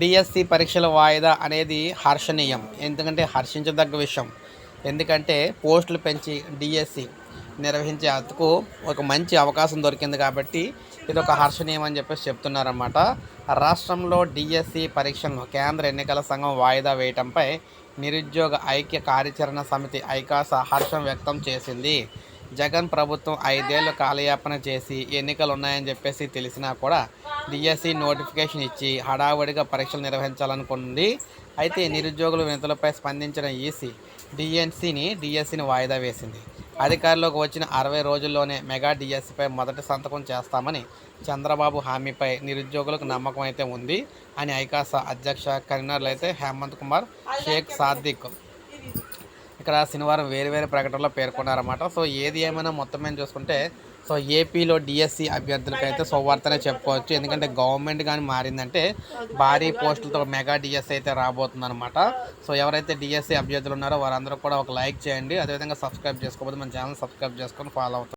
DSC పరీక్షల వాయిదా అనేది హర్షణీయం. ఎందుకంటే హర్షించదగ్గ విషయం. ఎందుకంటే పోస్టులు పెంచి డిఎస్సి నిర్వహించే అతకు ఒక మంచి అవకాశం దొరికింది కాబట్టి ఇది ఒక హర్షణీయం అని చెప్పేసి చెప్తున్నారన్నమాట. రాష్ట్రంలో డిఎస్సి పరీక్షలను కేంద్ర ఎన్నికల సంఘం వాయిదా వేయటంపై నిరుద్యోగ ఐక్య కార్యాచరణ సమితి ఐకాస హర్షం వ్యక్తం చేసింది. జగన్ ప్రభుత్వం ఐదేళ్ళు కాలయాపన చేసి ఎన్నికలు ఉన్నాయని చెప్పేసి తెలిసినా కూడా డిఎస్సి నోటిఫికేషన్ ఇచ్చి హడావుడిగా పరీక్షలు నిర్వహించాలనుకుంది. అయితే నిరుద్యోగుల వినతులపై స్పందించిన ఈసీ డిఎన్సిని డిఎస్సిని వాయిదా వేసింది. అధికారంలోకి వచ్చిన అరవై రోజుల్లోనే మెగా డిఎస్సిపై మొదటి సంతకం చేస్తామని చంద్రబాబు హామీపై నిరుద్యోగులకు నమ్మకం అయితే ఉంది అని ఐకాస అధ్యక్ష కన్వీనర్లు అయితే హేమంత్ కుమార్ షేక్ సాదిక్ ఇక్కడ శనివారం వేరు వేరు ప్రకటనలో పేర్కొన్నారన్నమాట. సో ఏది ఏమైనా మొత్తం మీద చూసుకుంటే సో ఏపీలో డిఎస్సి అభ్యర్థులకైతే శుభవార్తనే చెప్పుకోవచ్చు. ఎందుకంటే గవర్నమెంట్ కానీ మారిందంటే భారీ పోస్టులతో మెగా డిఎస్సి అయితే రాబోతుందన్నమాట. సో ఎవరైతే డిఎస్సి అభ్యర్థులు ఉన్నారో వారందరూ కూడా ఒక లైక్ చేయండి. అదేవిధంగా సబ్స్క్రైబ్ చేసుకోకపోతే మన ఛానల్ సబ్స్క్రైబ్ చేసుకొని ఫాలో అవుతుంది